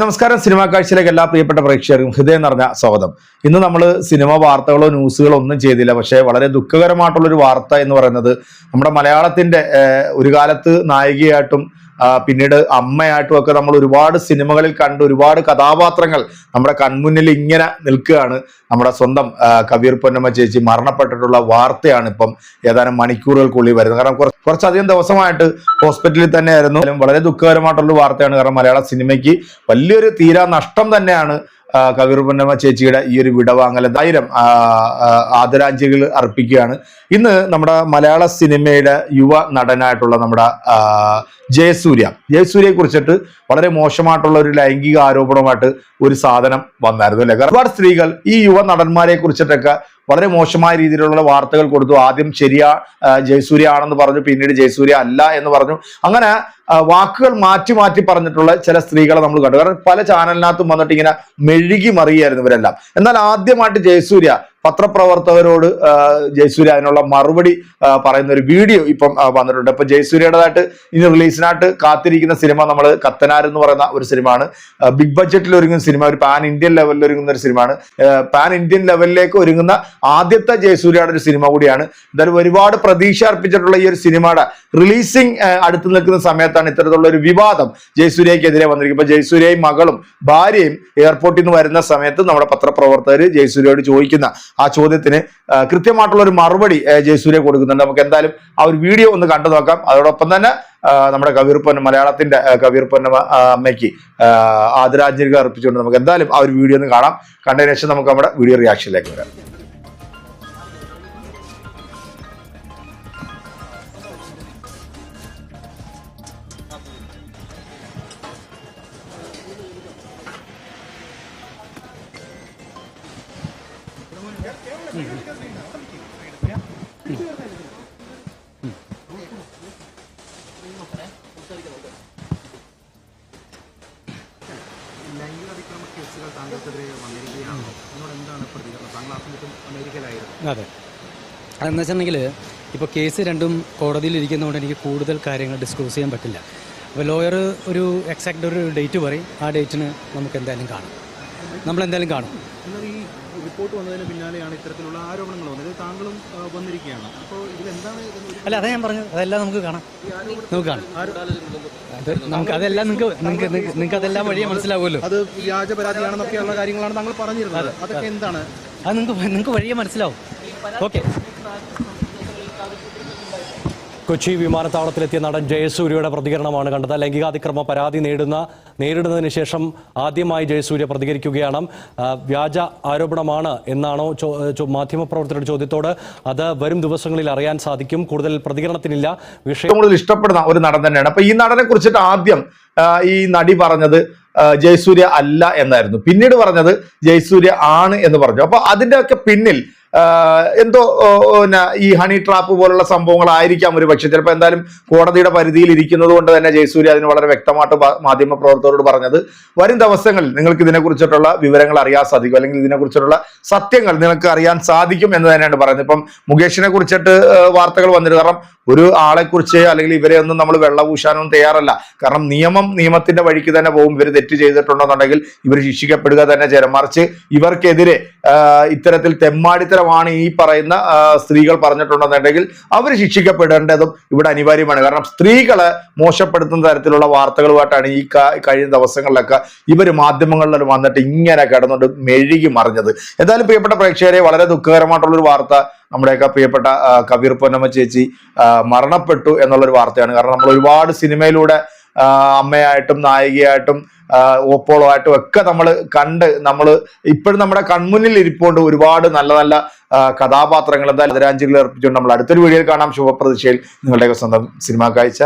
നമസ്കാരം. സിനിമാ കാഴ്ചയിലേക്ക് എല്ലാ പ്രിയപ്പെട്ട പ്രേക്ഷകർക്കും ഹൃദയം നിറഞ്ഞ സ്വാഗതം. ഇന്ന് നമ്മൾ സിനിമ വാർത്തകളോ ന്യൂസുകളോ ഒന്നും ചെയ്തില്ല. പക്ഷേ വളരെ ദുഃഖകരമായിട്ടുള്ള ഒരു വാർത്ത എന്ന് പറയുന്നത് നമ്മുടെ മലയാളത്തിന്റെ ഒരു കാലത്ത് നായികയായിട്ടും പിന്നീട് അമ്മയായിട്ടും ഒക്കെ നമ്മൾ ഒരുപാട് സിനിമകളിൽ കണ്ട് ഒരുപാട് കഥാപാത്രങ്ങൾ നമ്മുടെ കൺമുന്നിൽ ഇങ്ങനെ നിൽക്കുകയാണ്. നമ്മുടെ സ്വന്തം കവിയർ പൊന്നമ്മ ചേച്ചി മരണപ്പെട്ടിട്ടുള്ള വാർത്തയാണ് ഇപ്പം ഏതാനും മണിക്കൂറുകൾക്കുള്ളിൽ വരുന്നത്. കാരണം കുറച്ച് കുറച്ചധികം ദിവസമായിട്ട് ഹോസ്പിറ്റലിൽ തന്നെയായിരുന്നു. ആയിരുന്നു വളരെ ദുഃഖകരമായിട്ടുള്ള വാർത്തയാണ്. കാരണം മലയാള സിനിമയ്ക്ക് വലിയൊരു തീരാ നഷ്ടം തന്നെയാണ് പൊന്നമ്മ ചേച്ചിയുടെ ഈ ഒരു വിടവാങ്ങൽ ആ, ആദരാഞ്ജലികൾ അർപ്പിക്കുകയാണ്. ഇന്ന് നമ്മുടെ മലയാള സിനിമയുടെ യുവ നടനായിട്ടുള്ള നമ്മുടെ ജയസൂര്യ. ജയസൂര്യയെ കുറിച്ചിട്ട് വളരെ മോശമായിട്ടുള്ള ഒരു ലൈംഗിക ആരോപണമായിട്ട് ഒരു സാധനം വന്നായിരുന്നു അല്ലെ? ഒരുപാട് സ്ത്രീകൾ ഈ യുവ നടന്മാരെ കുറിച്ചിട്ടൊക്കെ വളരെ മോശമായ രീതിയിലുള്ള വാർത്തകൾ കൊടുത്തു. ആദ്യം ശരിയാ ജയസൂര്യ ആണെന്ന് പറഞ്ഞു പിന്നീട് ജയസൂര്യ അല്ല എന്ന് പറഞ്ഞു. അങ്ങനെ വാക്കുകൾ മാറ്റി മാറ്റി പറഞ്ഞിട്ടുള്ള ചില സ്ത്രീകളെ നമ്മൾ കണ്ടു. കാരണം പല ചാനലിനകത്തും വന്നിട്ട് ഇങ്ങനെ മെഴുകി മറിയായിരുന്നു ഇവരെല്ലാം. എന്നാൽ ആദ്യമായിട്ട് ജയസൂര്യ പത്രപ്രവർത്തകരോട് ജയസൂര്യ അതിനുള്ള മറുപടി പറയുന്ന ഒരു വീഡിയോ ഇപ്പം വന്നിട്ടുണ്ട്. ഇപ്പൊ ജയസൂര്യയുടേതായിട്ട് ഇനി റിലീസിനായിട്ട് കാത്തിരിക്കുന്ന സിനിമ നമ്മൾ കത്തനാർ എന്ന് പറയുന്ന ഒരു സിനിമയാണ്. ബിഗ് ബഡ്ജറ്റിൽ ഒരുങ്ങുന്ന സിനിമ ഒരു പാൻ ഇന്ത്യൻ ലെവലിൽ ഒരുങ്ങുന്ന ഒരു സിനിമയാണ്. പാൻ ഇന്ത്യൻ ലെവലിലേക്ക് ഒരുങ്ങുന്ന ആദ്യത്തെ ജയസൂര്യയുടെ ഒരു സിനിമ കൂടിയാണ്. എന്തായാലും ഒരുപാട് പ്രതീക്ഷ അർപ്പിച്ചിട്ടുള്ള ഈ ഒരു സിനിമയുടെ റിലീസിംഗ് അടുത്ത് നിൽക്കുന്ന സമയത്താണ് ഇത്തരത്തിലുള്ള ഒരു വിവാദം ജയസൂര്യക്കെതിരെ വന്നിരിക്കുന്നത്. ഇപ്പൊ ജയസൂര്യയും മകളും ഭാര്യയും എയർപോർട്ടിൽ നിന്ന് വരുന്ന സമയത്ത് നമ്മുടെ പത്രപ്രവർത്തകർ ജയസൂര്യയോട് ചോദിക്കുന്ന ആ ചോദ്യത്തിന് കൃത്യമായിട്ടുള്ള ഒരു മറുപടി ജയസൂര്യ കൊടുക്കുന്നുണ്ട്. നമുക്ക് എന്തായാലും ആ ഒരു വീഡിയോ ഒന്ന് കണ്ടു നോക്കാം. അതോടൊപ്പം തന്നെ നമ്മുടെ കവിർ മലയാളത്തിന്റെ കവിർ അമ്മയ്ക്ക് ആദരാഞ്ജലികൾ അർപ്പിച്ചുകൊണ്ട് നമുക്ക് എന്തായാലും ആ ഒരു വീഡിയോ ഒന്ന് കാണാം. കണ്ടതിന് ശേഷം നമുക്ക് നമ്മുടെ വീഡിയോ റിയാക്ഷനിലേക്ക് വരാം. അതെ. അതെന്ന് വെച്ചിട്ടുണ്ടെങ്കിൽ ഇപ്പോൾ കേസ് രണ്ടും കോടതിയിൽ ഇരിക്കുന്നതുകൊണ്ട് എനിക്ക് കൂടുതൽ കാര്യങ്ങൾ ഡിസ്ക്ലോസ് ചെയ്യാൻ പറ്റില്ല. അപ്പോൾ ലോയർ ഒരു എക്സാക്റ്റ് ഒരു ഡേറ്റ് പറയും. ആ ഡേറ്റിന് നമുക്ക് എന്തായാലും കാണും. നമ്മൾ എന്തായാലും കാണും. റിപ്പോർട്ട് വന്നതിന് പിന്നാലെയാണ് ഇത്തരത്തിലുള്ള ആരോപണങ്ങൾ വന്നത്. താങ്കളും വന്നിരിക്കുകയാണ്. അപ്പോൾ ഇതിലെന്താണ് അല്ല അതാ ഞാൻ പറഞ്ഞത്. അതെല്ലാം നമുക്ക് കാണാം. നമുക്ക് കാണാം. അത് നമുക്ക് അതെല്ലാം നിങ്ങൾക്ക് നിങ്ങൾക്ക് നിങ്ങൾക്ക് അതെല്ലാം വഴിയെ മനസ്സിലാവുമല്ലോ. അത് വ്യാജ പരാതിയാണെന്നൊക്കെയുള്ള കാര്യങ്ങളാണ് താങ്കൾ പറഞ്ഞിരുന്നത്. അതൊക്കെ എന്താണ്? അത് നിങ്ങൾക്ക് നിങ്ങൾക്ക് വഴിയെ മനസ്സിലാവും. ഓക്കെ. കൊച്ചി വിമാനത്താവളത്തിലെത്തിയ നടൻ ജയസൂര്യയുടെ പ്രതികരണമാണ് കണ്ടത്. ലൈംഗികാതിക്രമ പരാതി നേടുന്ന നേരിടുന്നതിന് ശേഷം ആദ്യമായി ജയസൂര്യ പ്രതികരിക്കുകയാണ്. വ്യാജ ആരോപണമാണ് എന്നാണോ മാധ്യമപ്രവർത്തകരുടെ ചോദ്യത്തോട്. അത് വരും ദിവസങ്ങളിൽ അറിയാൻ സാധിക്കും. കൂടുതൽ പ്രതികരണത്തിനില്ല. വിഷയം കൂടുതൽ ഇഷ്ടപ്പെടുന്ന ഒരു നടൻ തന്നെയാണ്. അപ്പൊ ഈ നടനെ കുറിച്ചിട്ട് ആദ്യം ഈ നടി പറഞ്ഞത് ജയസൂര്യ അല്ല എന്നായിരുന്നു. പിന്നീട് പറഞ്ഞത് ജയസൂര്യ ആണ് എന്ന് പറഞ്ഞു. അപ്പൊ അതിന്റെ ഒക്കെ പിന്നിൽ എന്തോ പിന്നെ ഈ ഹണി ട്രാപ്പ് പോലുള്ള സംഭവങ്ങളായിരിക്കാം ഒരു പക്ഷെ. ചിലപ്പോൾ എന്തായാലും കോടതിയുടെ പരിധിയിൽ ഇരിക്കുന്നത് കൊണ്ട് തന്നെ ജയസൂര്യ അതിന് വളരെ വ്യക്തമായിട്ട് മാധ്യമ പ്രവർത്തകരോട് പറഞ്ഞത്. വരും ദിവസങ്ങളിൽ നിങ്ങൾക്ക് ഇതിനെക്കുറിച്ചിട്ടുള്ള വിവരങ്ങൾ അറിയാൻ സാധിക്കും. അല്ലെങ്കിൽ ഇതിനെക്കുറിച്ചിട്ടുള്ള സത്യങ്ങൾ നിങ്ങൾക്ക് അറിയാൻ സാധിക്കും എന്ന് തന്നെയാണ് പറയുന്നത്. ഇപ്പം മുകേഷിനെ കുറിച്ചിട്ട് വാർത്തകൾ വന്നിരുന്നു. കാരണം ഒരു ആളെക്കുറിച്ച് അല്ലെങ്കിൽ ഇവരെ ഒന്നും നമ്മൾ വെള്ളപൂശാനൊന്നും തയ്യാറല്ല. കാരണം നിയമം നിയമത്തിന്റെ വഴിക്ക് തന്നെ പോകും. ഇവർ തെറ്റ് ചെയ്തിട്ടുണ്ടെന്നുണ്ടെങ്കിൽ ഇവർ ശിക്ഷിക്കപ്പെടുക തന്നെ ചെയ്യണം. മറിച്ച് ഇവർക്കെതിരെ ഇത്തരത്തിൽ ഇത്തരത്തിൽ തെമ്മാടിത്തരമാണ് ഈ പറയുന്ന സ്ത്രീകൾ പറഞ്ഞിട്ടുണ്ടെന്നുണ്ടെങ്കിൽ അവർ ശിക്ഷിക്കപ്പെടേണ്ടതും ഇവിടെ അനിവാര്യമാണ്. കാരണം സ്ത്രീകളെ മോശപ്പെടുത്തുന്ന തരത്തിലുള്ള വാർത്തകളുമായിട്ടാണ് ഈ കഴിഞ്ഞ ദിവസങ്ങളിലൊക്കെ ഇവർ മാധ്യമങ്ങളിൽ വന്നിട്ട് ഇങ്ങനെ കിടന്നുകൊണ്ട് മെഴുകി മറിഞ്ഞത്. എന്തായാലും പ്രിയപ്പെട്ട പ്രേക്ഷകരെ വളരെ ദുഃഖകരമായിട്ടുള്ളൊരു വാർത്ത നമ്മുടെയൊക്കെ പ്രിയപ്പെട്ട കവീർ പൊന്നമ്മ ചേച്ചി മരണപ്പെട്ടു എന്നുള്ളൊരു വാർത്തയാണ്. കാരണം നമ്മൾ ഒരുപാട് സിനിമയിലൂടെ അമ്മയായിട്ടും നായികയായിട്ടും ഓപ്പോളോ ആയിട്ടും ഒക്കെ നമ്മൾ കണ്ട് നമ്മൾ ഇപ്പോഴും നമ്മുടെ കൺമുന്നിൽ ഇരിപ്പോണ്ട് ഒരുപാട് നല്ല നല്ല കഥാപാത്രങ്ങൾ എന്തായാലും ആദരാഞ്ജലികൾ അർപ്പിച്ചുകൊണ്ട് നമ്മൾ അടുത്തൊരു വീഡിയോയിൽ കാണാം. ശുഭപ്രതീക്ഷയിൽ നിങ്ങളുടെയൊക്കെ സ്വന്തം സിനിമാ കാഴ്ച.